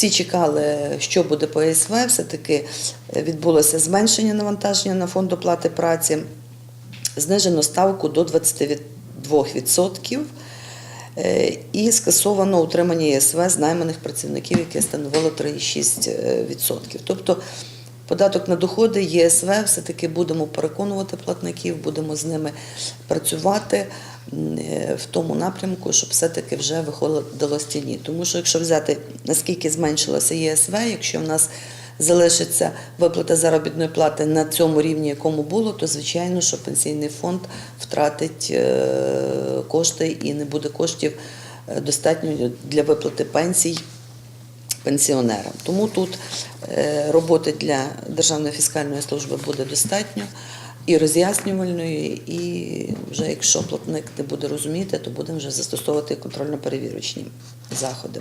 Всі чекали, що буде по ЄСВ. Все-таки відбулося зменшення навантаження на фонд оплати праці, знижено ставку до 22%. Е, І скасовано утримання ЄСВ з найманих працівників, яке становило 3,6%. Тобто податок на доходи ЄСВ все-таки будемо переконувати платників, будемо з ними працювати е, в тому напрямку, щоб все-таки вже виходило з тіні. Тому що якщо взяти, наскільки зменшилося ЄСВ, якщо в нас залишиться виплата заробітної плати на цьому рівні, якому було, то звичайно, що пенсійний фонд втратить е, кошти і не буде коштів е, достатньо для виплати пенсій пенсіонерам. Тому тут е, роботи для Державної фіскальної служби буде достатньо і роз'яснювальної, і вже якщо платник не буде розуміти, то будемо вже застосовувати контрольно-перевірочні заходи.